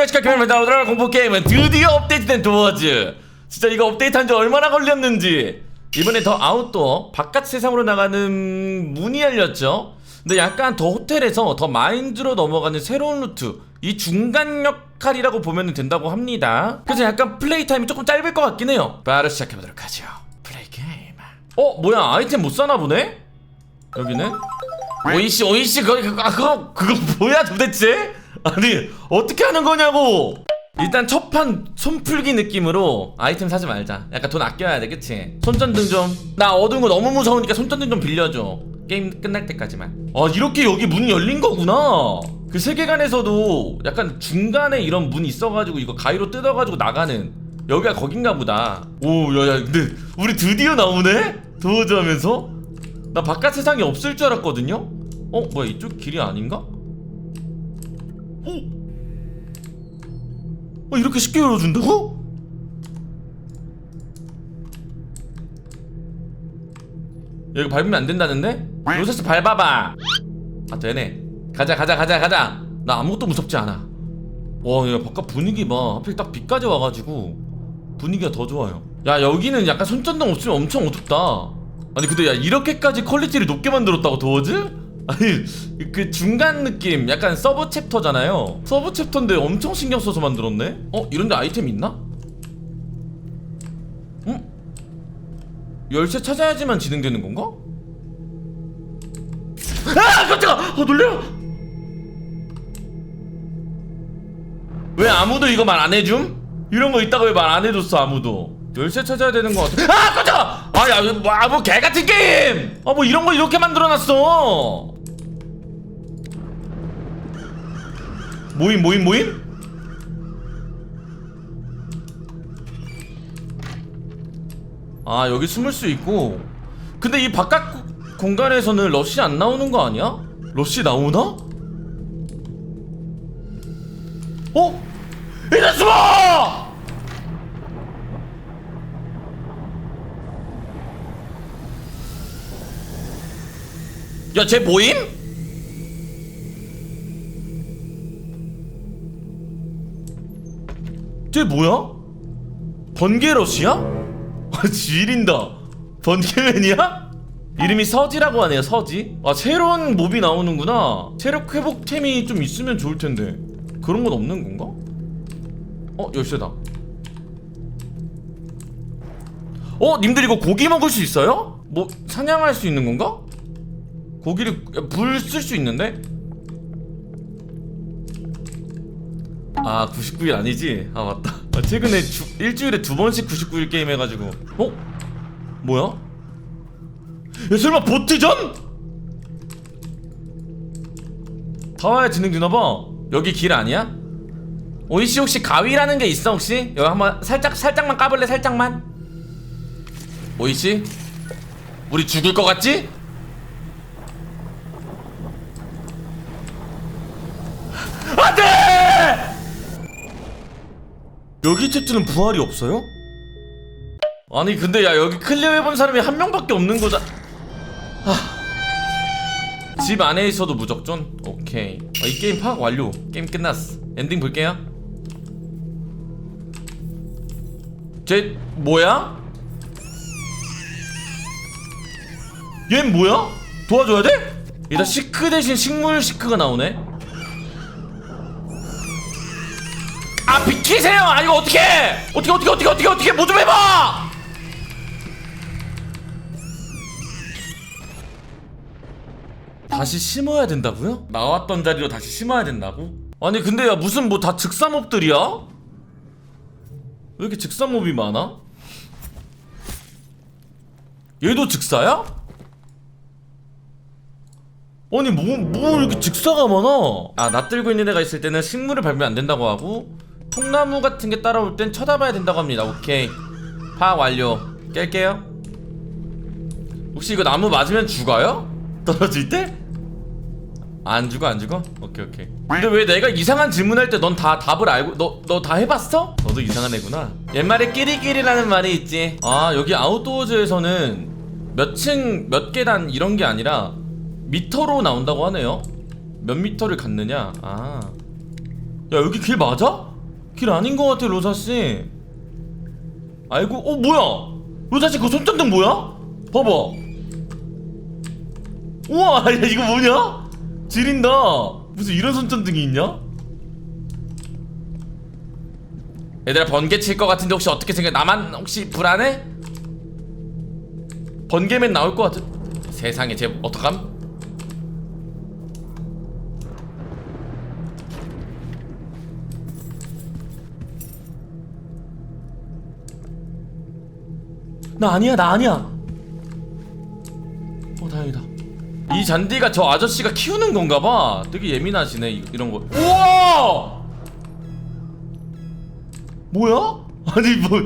안녕하십니까 김현입니다 오늘 공포 게임은 드디어 업데이트된 도어즈. 진짜 이거 업데이트한 지 얼마나 걸렸는지. 이번에 더 아웃도어 바깥 세상으로 나가는 문이 열렸죠? 근데 약간 더 호텔에서 더 마인드로 넘어가는 새로운 루트. 이 중간 역할이라고 보면 된다고 합니다. 그래서 약간 플레이 타임이 조금 짧을 것 같긴 해요. 바로 시작해보도록 하죠. 플레이 게임. 어 뭐야? 아이템 못 사나 보네? 여기는? 오이씨 오이씨 그거 아, 그거 그거 뭐야 도대체? 아니 어떻게 하는 거냐고 일단 첫판 손풀기 느낌으로 아이템 사지 말자 약간 돈 아껴야 돼 그치? 손전등 좀 나 어두운 거 너무 무서우니까 손전등 좀 빌려줘 게임 끝날 때까지만 아 이렇게 여기 문이 열린 거구나 그 세계관에서도 약간 중간에 이런 문이 있어가지고 이거 가위로 뜯어가지고 나가는 여기가 거긴가 보다 오 야야 근데 우리 드디어 나오네? 도어즈 하면서 나 바깥 세상에 없을 줄 알았거든요? 어? 뭐야 이쪽 길이 아닌가? 어? 어 이렇게 쉽게 열어준다고? 여기 밟으면 안 된다는데? 로세스 밟아봐 아 되네 가자 가자 가자 가자 나 아무것도 무섭지 않아 와 야 바깥 분위기 봐 하필 딱 비까지 와가지고 분위기가 더 좋아요 야 여기는 약간 손전등 없으면 엄청 어둡다 아니 근데 야 이렇게까지 퀄리티를 높게 만들었다고 도어즈? 아니 그 중간 느낌 약간 서브 챕터잖아요 서브 챕터인데 엄청 신경 써서 만들었네? 어? 이런데 아이템 있나? 응? 열쇠 찾아야지만 진행되는 건가? 아 깜짝아! 어 놀래요! 왜 아무도 이거 말 안 해줌? 이런 거 있다가 왜말 안 해줬어 아무도 열쇠 찾아야 되는 거 같아 아 깜짝아! 아야 뭐, 아, 뭐 개같은 게임! 아 뭐 이런 거 이렇게 만들어놨어 모임 모임 모임? 아 여기 숨을 수 있고 근데 이 바깥 구- 공간에서는 러쉬 안 나오는 거 아니야? 러쉬 나오나? 어? 이제 숨어! 야, 쟤 모임? 쟤 뭐야? 번개러시야? 아, 지린다. 번개맨이야? 이름이 서지라고 하네요, 서지. 아, 새로운 몹이 나오는구나. 체력 회복템이 좀 있으면 좋을 텐데. 그런 건 없는 건가? 어, 열쇠다. 어, 님들 이거 고기 먹을 수 있어요? 뭐, 사냥할 수 있는 건가? 고기를 불 쓸 수 있는데? 아 99일 아니지? 아 맞다 아, 최근에 주, 일주일에 두 번씩 99일 게임 해가지고 어? 뭐야? 야 설마 보트전? 다 와야 진행 되나봐 여기 길 아니야? 오이씨 혹시 가위라는 게 있어 혹시? 여기 한번 살짝 살짝만 까볼래 살짝만 오이씨? 우리 죽을 것 같지? 안돼! 여기 챕트는 부활이 없어요? 아니 근데 야 여기 클리어 해본 사람이 한 명밖에 없는 거자. 하... 집 안에 있어도 무적존? 오케이. 아, 이 게임 파악 완료. 게임 끝났어. 엔딩 볼게요. 쟤 뭐야? 얜 뭐야? 도와줘야 돼? 일단 시크 대신 식물 시크가 나오네. 아 비키세요! 아 이거 어떻게? 어떻게 어떻게 어떻게 어떻게 어떻게 뭐 좀 해봐! 다시 심어야 된다고요? 나왔던 자리로 다시 심어야 된다고? 아니 근데 야 무슨 뭐 다 즉사몹들이야? 왜 이렇게 즉사몹이 많아? 얘도 즉사야? 아니 뭐, 뭐 이렇게 즉사가 많아 아 낯들고 있는 애가 있을 때는 식물을 밟으면 안 된다고 하고 통나무 같은 게 따라올 땐 쳐다봐야 된다고 합니다 오케이 파악 완료 깰게요 혹시 이거 나무 맞으면 죽어요? 떨어질 때? 안 죽어 안 죽어? 오케이 오케이 근데 왜 내가 이상한 질문할 때 넌 다 답을 알고 너 너 다 해봤어? 너도 이상한 애구나 옛말에 끼리끼리라는 말이 있지 아 여기 아웃도어즈에서는 몇 층 몇 계단 이런 게 아니라 미터로 나온다고 하네요 몇 미터를 갔느냐 아야 여기 길 맞아? 길 아닌 것 같아 로사씨 아이고 어 뭐야 로사씨 그 손전등 뭐야? 봐봐 우와 야 이거 뭐냐? 지린다 무슨 이런 손전등이 있냐? 얘들아 번개 칠 것 같은데 혹시 어떻게 생각해? 나만 혹시 불안해? 번개맨 나올 것 같은 세상에 쟤 어떡함? 나 아니야 나 아니야. 어 다행이다. 이 잔디가 저 아저씨가 키우는 건가 봐. 되게 예민하시네 이, 이런 거. 우와! 뭐야? 아니 뭐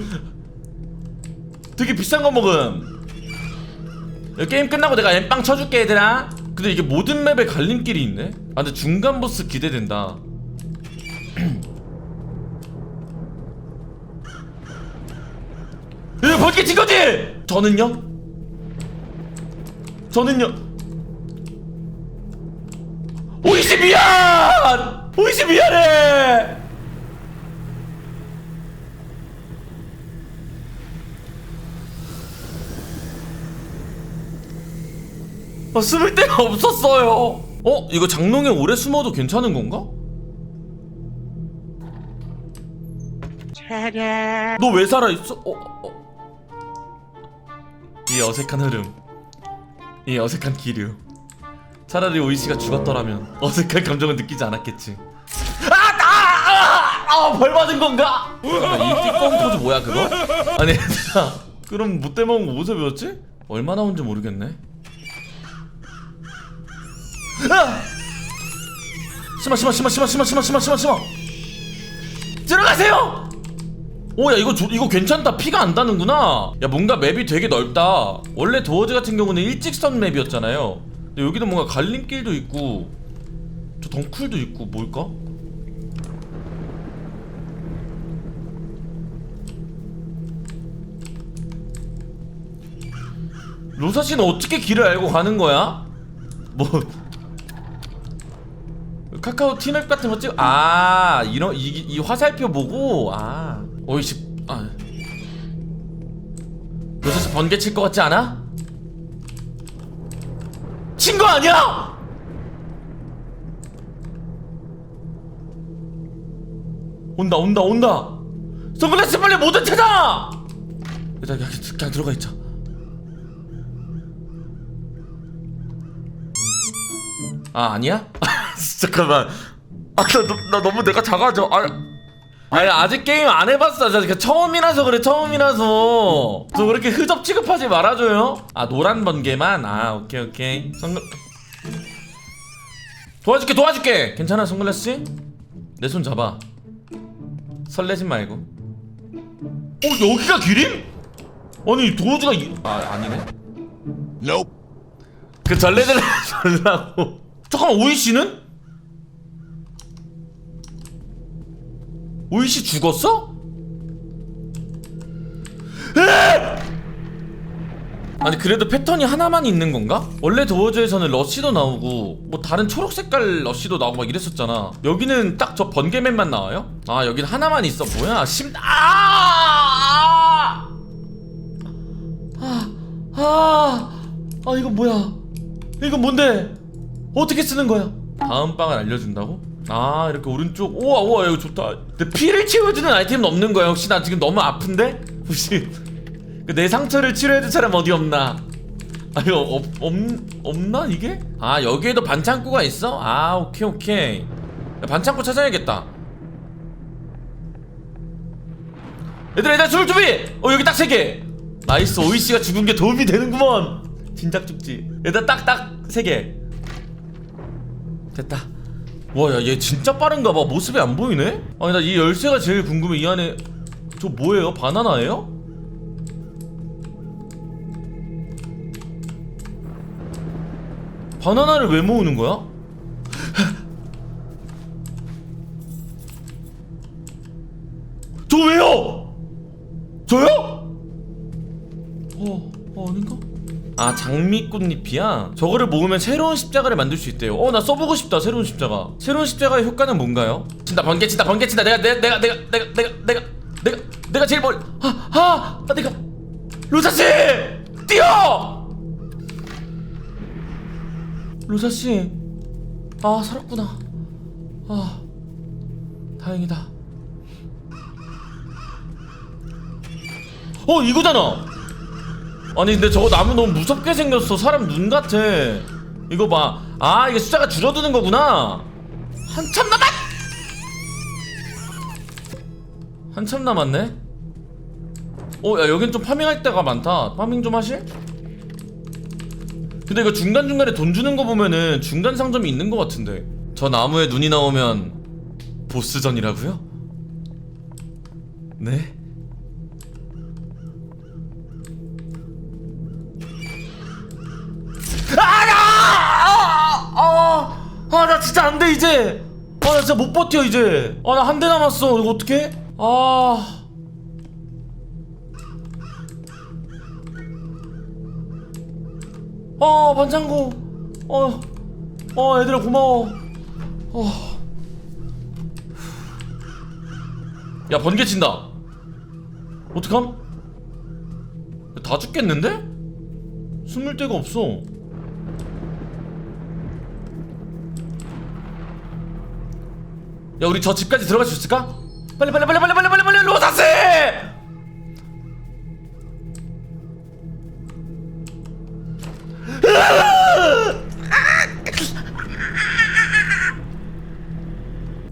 되게 비싼 거 먹음. 야, 게임 끝나고 내가 엠빵 쳐줄게 얘들아. 근데 이게 모든 맵에 갈림길이 있네? 아 근데 중간 보스 기대된다 벌게 친 거지? 저는요? 저는요? 오이씨 미안! 오이씨 미안해! 아, 숨을 데가 없었어요. 어? 이거 장롱에 오래 숨어도 괜찮은 건가? 너 왜 살아있어? 어, 어. 이 어색한 흐름. 이 어색한 기류. 차라리 오이씨가 죽었더라면 어색한 감정을 느끼지 않았겠지. 아! 아! 아! 아! 벌 받은 건가? 이 띠꺼운 포즈 뭐야 그거? 아니 얘들아 그럼 못돼 먹은 거 어디서 배웠지? 얼마 나 온지 모르겠네. 아! 심어 심어 심어 심어 심어 심어 심어 심어 들어가세요! 오야 이거 조, 이거 괜찮다 피가 안 다는구나 야 뭔가 맵이 되게 넓다 원래 도어즈 같은 경우는 일직선 맵이었잖아요 근데 여기도 뭔가 갈림길도 있고 저 덩쿨도 있고 뭘까? 로사 씨는 어떻게 길을 알고 가는 거야? 뭐 카카오 티맵 같은 거 찍? 아 이런 이, 이 화살표 보고 아 어이씨. 아. 씨 번개 칠 것 같지 않아? 친 거 아니야? 온다 온다 온다. 선글라스 빨리 모든 찾아! 일단 그냥, 그냥 들어가 있자. 아 아니야? 잠깐만. 아나 나 너무 내가 작아져. 아 아니 아직 게임 안 해봤어. 저 처음이라서 그래 처음이라서. 저 그렇게 흐접 취급하지 말아줘요? 아 노란 번개만? 아 오케이 오케이. 선글 도와줄게 도와줄게! 괜찮아 선글라스? 내손 잡아. 설레지 말고. 어 여기가 길임? 아니 도우즈가 이... 아 아니네? Nope. 그 전래들 전라고. 잠깐만 오이 씨는? 오이 씨 죽었어? 에! 아니 그래도 패턴이 하나만 있는 건가? 원래 도어즈에서는 러쉬도 나오고 뭐 다른 초록 색깔 러쉬도 나오고 막 이랬었잖아 여기는 딱 저 번개맨만 나와요? 아 여긴 하나만 있어 뭐야 심... 아! 아! 아! 아 이거 뭐야 이거 뭔데 어떻게 쓰는 거야 다음 방을 알려준다고? 아 이렇게 오른쪽. 우와 우와 이거 좋다. 근데 피를 채워주는 아이템은 없는 거야. 혹시 나 지금 너무 아픈데? 혹시 그내 상처를 치료해줄 사람 어디 없나? 아 이거 없, 없, 없나 이게? 아 여기에도 반창고가 있어? 아 오케이 오케이. 야, 반창고 찾아야겠다. 얘들아 얘들아 술 준비! 어 여기 딱 세 개. 나이스 오이씨가 죽은 게 도움이 되는구먼. 진작 죽지. 얘들아 딱딱 세 개. 됐다 와야 얘 진짜 빠른가 봐 모습이 안 보이네? 아니 나 이 열쇠가 제일 궁금해 이 안에 저 뭐예요? 바나나예요? 바나나를 왜 모으는 거야? 저 왜요? 저요? 어, 어 아닌가? 아 장미꽃잎이야? 저거를 모으면 새로운 십자가를 만들 수 있대요. 어 나 써보고 싶다 새로운 십자가. 새로운 십자가의 효과는 뭔가요? 친다 번개 친다 번개 친다. 내가 내가 내가 내가 내가 내가 내가 내가 내가 제일 멀 아아 아, 내가. 로사씨! 뛰어! 로사씨. 아 살았구나. 아 다행이다. 어 이거잖아 아니 근데 저거 나무 너무 무섭게 생겼어. 사람 눈 같아. 이거 봐아 이게 숫자가 줄어드는 거구나. 한참 남았 한참 남았네? 어야 여긴 좀 파밍할 데가 많다. 파밍 좀 하실? 근데 이거 중간중간에 돈 주는 거 보면은 중간 상점이 있는 것 같은데. 저 나무에 눈이 나오면 보스전이라고요? 네? 진짜 안 돼, 이제! 아, 나 진짜 못 버텨, 이제! 아, 나 한 대 남았어. 이거 어떡해? 아. 어, 반창고. 어, 어, 얘들아, 고마워. 어. 야, 번개 친다. 어떡함? 다 죽겠는데? 숨을 데가 없어. 야 우리 저 집까지 들어갈 수 있을까? 빨리 빨리 빨리 빨리 빨리 빨리 빨리 로사스!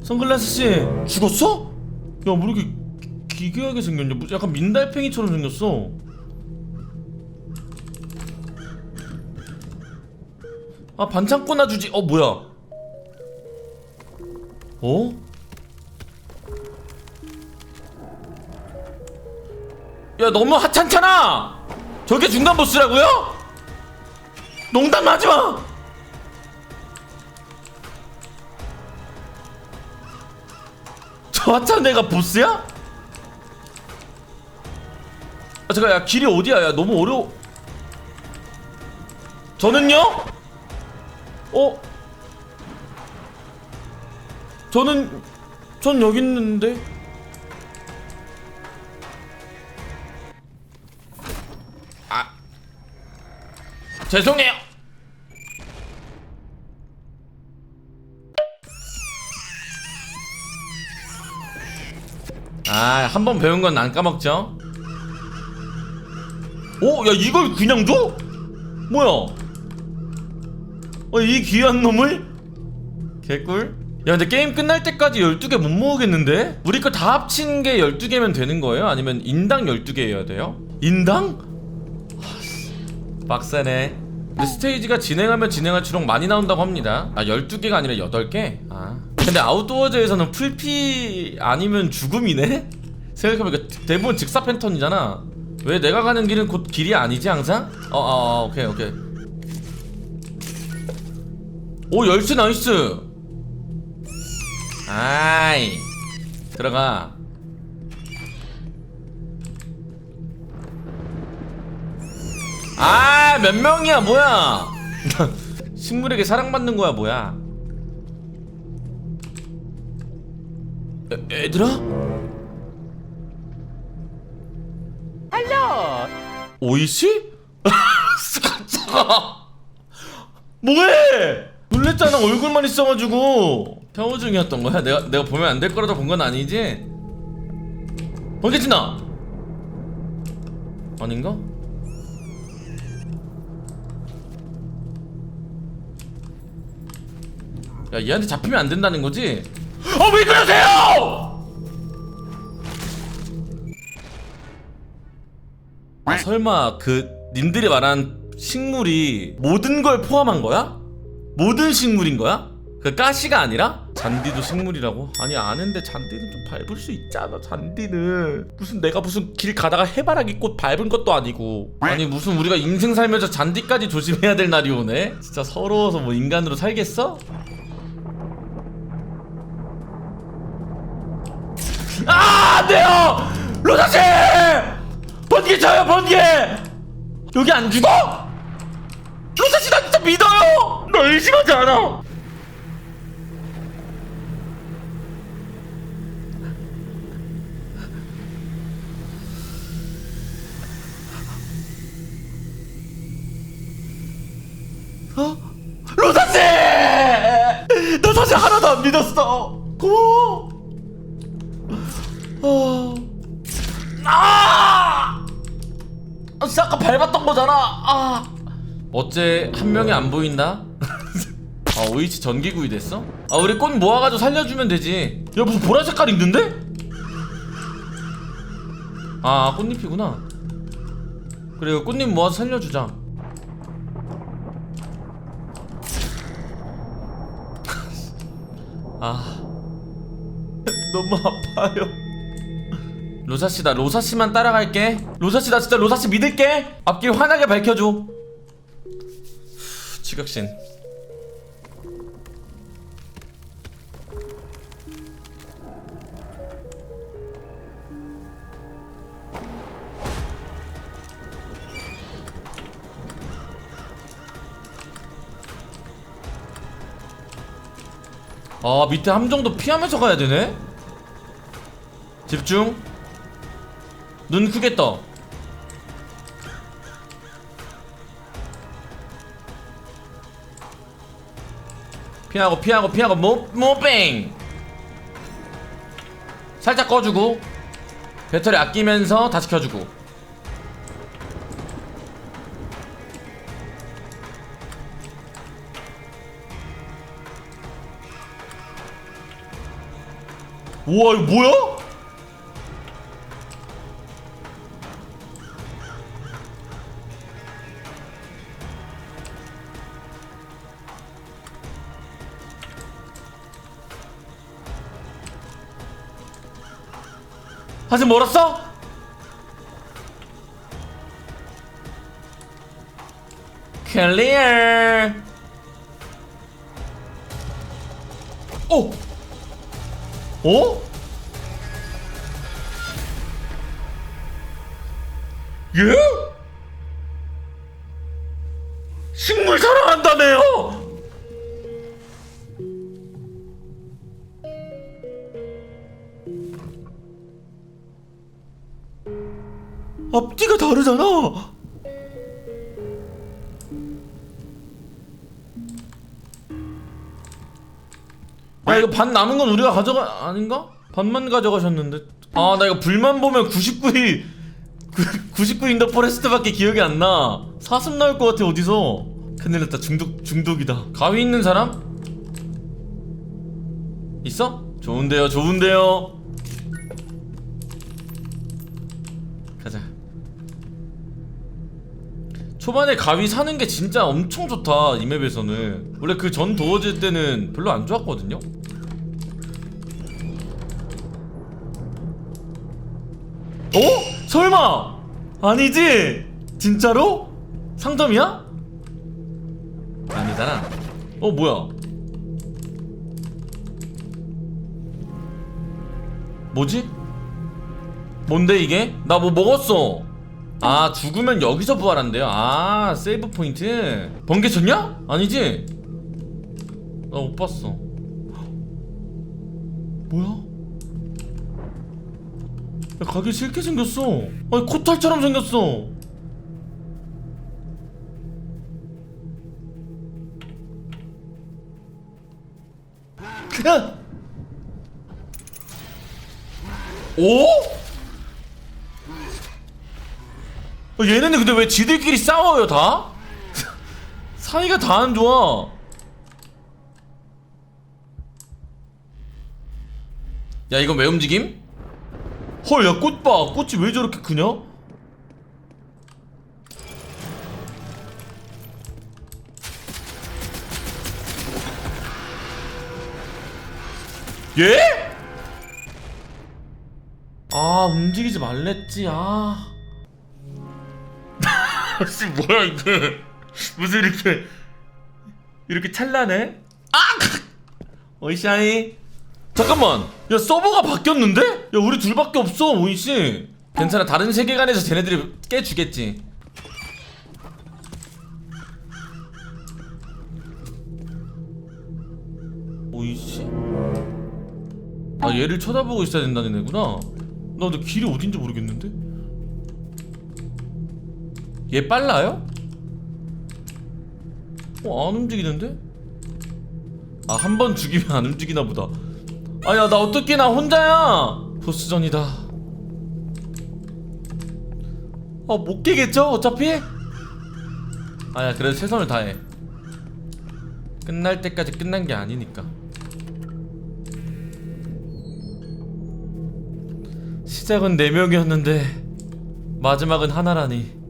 선글라스 씨 죽었어? 야 뭐 이렇게 기- 기괴하게 생겼냐? 뭐 약간 민달팽이처럼 생겼어. 아 반창 꺼놔주지. 어 뭐야? 어? 야 너무 하찮잖아! 저게 중간 보스라고요? 농담 하지 마! 저 하찮은 애가 보스야? 아 잠깐 야 길이 어디야 야 너무 어려워 저는요? 어? 저는 전 여기 있는데. 아. 죄송해요. 아 한 번 배운 건 안 까먹죠? 오 야 이걸 그냥 줘? 뭐야? 어, 이 귀한 놈을? 개꿀 야 근데 게임 끝날 때까지 12개 못 모으겠는데? 우리 거 다 합친 게 12개면 되는 거예요? 아니면 인당 12개여야 돼요? 인당? 빡세네 근데 스테이지가 진행하면 진행할수록 많이 나온다고 합니다 아 12개가 아니라 8개? 아 근데 아웃도어즈에서는 풀피 아니면 죽음이네? 생각해보니까 대부분 직사 패턴이잖아 왜 내가 가는 길은 곧 길이 아니지 항상? 어어 어, 어, 오케이 오케이 오 열쇠 나이스 아이 들어가. 아 몇 명이야 뭐야? 식물에게 사랑받는 거야 뭐야? 애, 애들아? 할로! 오이씨? 깜짝아 뭐해? 놀랬잖아 얼굴만 있어가지고 샤워 중이었던 거야 내가 내가 보면 안 될 거라도 본 건 아니지 번개친다 아닌가? 야 얘한테 잡히면 안 된다는 거지? 어 왜 그러세요! 아, 설마 그 님들이 말한 식물이 모든 걸 포함한 거야? 모든 식물인 거야? 그 가시가 아니라? 잔디도 식물이라고? 아니 아는데 잔디는 좀 밟을 수 있잖아 잔디는 무슨 내가 무슨 길 가다가 해바라기 꽃 밟은 것도 아니고 아니 무슨 우리가 인생 살면서 잔디까지 조심해야 될 날이 오네? 진짜 서러워서 뭐 인간으로 살겠어? 아 안돼요! 로사씨! 번개 쳐요 번개! 여기 안 죽어? 믿어요 나 의심하지 않아 믿었어. 고마워. 어... 아! 아, 진짜 아까 밟았던 거잖아. 아. 어째 한 명이 안 보인다? 아 오이치 전기구이 됐어? 아 우리 꽃 모아가지고 살려주면 되지. 야 무슨 보라 색깔 있는데? 아 꽃잎이구나. 그래 꽃잎 모아서 살려주자. 아 너무 아파요. 로사 씨 나 로사 씨만 따라갈게. 로사 씨 나 진짜 로사 씨 믿을게. 앞길 환하게 밝혀줘. 후, 지각신. 아 밑에 함정도 피하면서 가야 되네? 집중. 눈 크게 떠 피하고 피하고 피하고 모, 모뺑 살짝 꺼주고 배터리 아끼면서 다시 켜주고 우와 이거 뭐야? 아직 멀었어? 클리어 오! 어? 예? 식물 사랑한다며요? 앞뒤가 다르잖아. 이거 반 남은 건 우리가 가져가 아닌가? 반만 가져가셨는데. 아 나 이거 불만 보면 99위 99 인더 포레스트밖에 기억이 안 나. 사슴 나올 것 같아 어디서? 큰일 났다 중독 중독이다. 가위 있는 사람? 있어? 좋은데요 좋은데요. 가자. 초반에 가위 사는 게 진짜 엄청 좋다 이 맵에서는 원래 그 전 도어질 때는 별로 안 좋았거든요 설마 아니지 진짜로? 상점이야? 아니잖아 어 뭐야 뭐지? 뭔데 이게? 나 뭐 먹었어 아 죽으면 여기서 부활한대요 아 세이브 포인트 번개 쳤냐? 아니지? 나 못 봤어 뭐야? 야 가게 싫게 생겼어 아니 코탈처럼 생겼어 야! 오? 어, 얘네는 근데 왜 지들끼리 싸워요 다? 사이가 다 안 좋아 야 이건 왜 움직임? 헐 야 꽃봐 꽃이 왜 저렇게 크냐? 예? 아 움직이지 말랬지 아 씨 뭐야 이게 무슨 이렇게 이렇게 찰나네? 아! 어이샤이 잠깐만 야 서버가 바뀌었는데? 야 우리 둘밖에 없어 오이씨 괜찮아 다른 세계관에서 쟤네들이 깨주겠지 오이씨 아 얘를 쳐다보고 있어야 된다는 애구나 나 근데 길이 어딘지 모르겠는데? 얘 빨라요? 어 안 움직이는데? 아 한 번 죽이면 안 움직이나 보다 아야 나 어떻게 나 혼자야? 보스전이다. 어못 깨겠죠? 어차피? 아야 그래도 최선을 다해. 끝날 때까지 끝난 게 아니니까. 시작은 4명이었는데 마지막은 하나라니.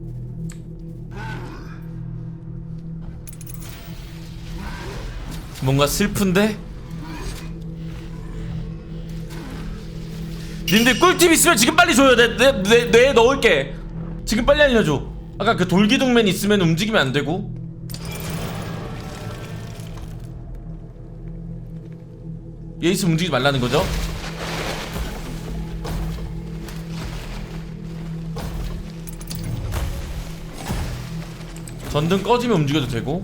뭔가 슬픈데? 님들 꿀팁 있으면 지금 빨리 줘요. 내, 내, 내, 뇌에 넣을게. 지금 빨리 알려줘. 아까 그 돌기둥맨 있으면 움직이면 안 되고. 얘 있으면 움직이지 말라는 거죠? 전등 꺼지면 움직여도 되고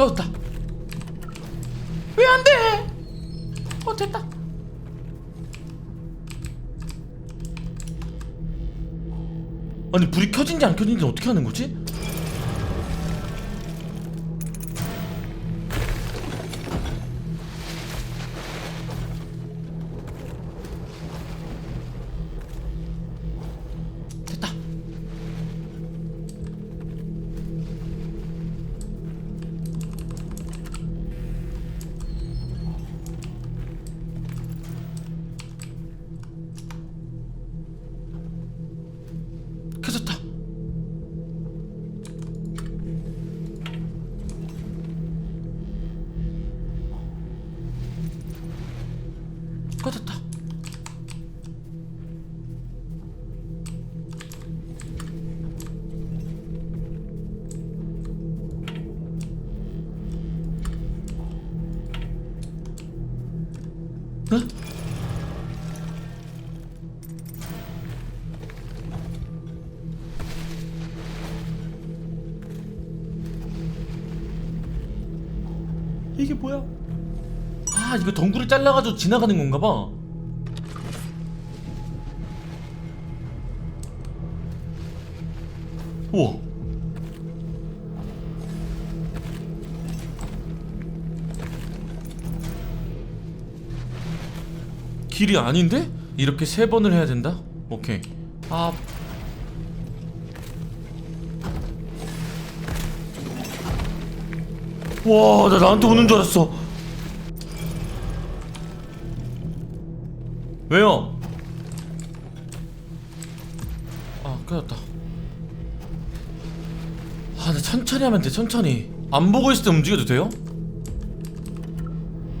꺼졌다 왜 안 돼? 어 됐다. 아니 불이 켜진지 안 켜진지 어떻게 하는 거지? 뭐야? 아 이거 덩굴을 잘라가지고 지나가는 건가 봐. 우와. 길이 아닌데? 이렇게 세 번을 해야 된다? 오케이. 아. 와, 나 나한테 오는 줄 알았어. 왜요? 아, 끊었다. 아, 나 천천히 하면 돼, 천천히. 안 보고 있을 때 움직여도 돼요?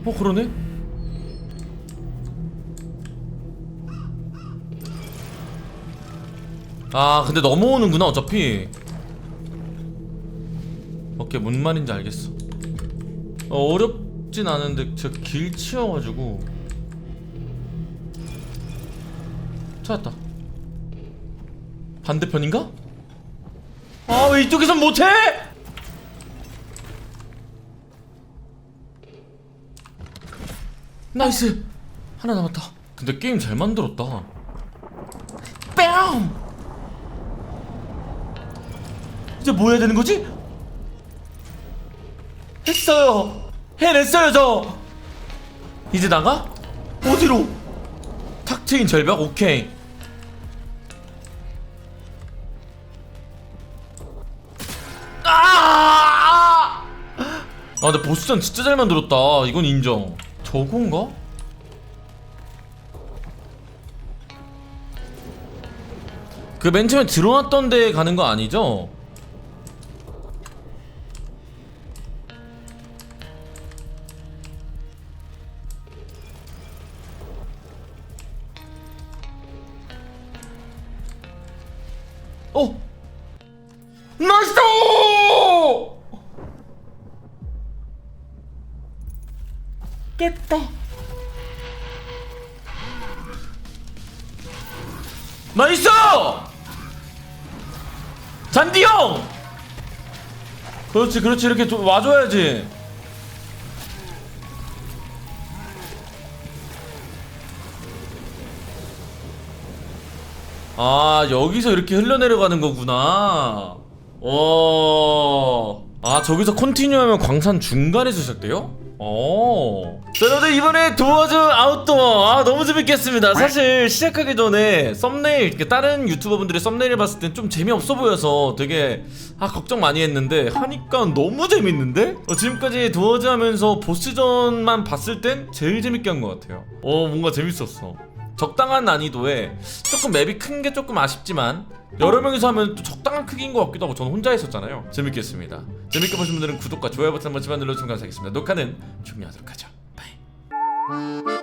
어, 그러네? 아, 근데 넘어오는구나, 어차피. 오케이, 뭔 말인지 알겠어. 어, 어렵진 않은데 저길 치여가지고 찾았다 반대편인가? 아 왜 이쪽에선 못해? 나이스 하나 남았다 근데 게임 잘 만들었다 뺨 이제 뭐 해야 되는 거지? 했어요. 해냈어요 저. 이제 나가? 어디로? 탁 트인 절벽 오케이. 아! 아, 근데 보스전 진짜 잘 만들었다. 이건 인정. 저건가? 그 맨 처음에 들어왔던 데 가는 거 아니죠? 그렇지, 그렇지. 이렇게 좀 와줘야지. 아 여기서 이렇게 흘러내려가는 거구나 와... 아 저기서 컨티뉴 하면 광산 중간에서 시작돼요? 어. 자 여러분들 이번에 도어즈 아웃도어. 아 너무 재밌겠습니다. 사실 시작하기 전에 썸네일 이렇게 다른 유튜버분들의 썸네일을 봤을 땐 좀 재미없어 보여서 되게 아 걱정 많이 했는데 하니까 너무 재밌는데? 어, 지금까지 도어즈 하면서 보스전만 봤을 땐 제일 재밌게 한 것 같아요. 어 뭔가 재밌었어 적당한 난이도에 조금 맵이 큰 게 조금 아쉽지만 여러 명이서 하면 또 적당한 크기인 것 같기도 하고 저는 혼자 했었잖아요. 재밌겠습니다. 재밌게 보신 분들은 구독과 좋아요 버튼 한 번씩만 눌러주시면 감사하겠습니다. 녹화는 종료하도록 하죠. 바이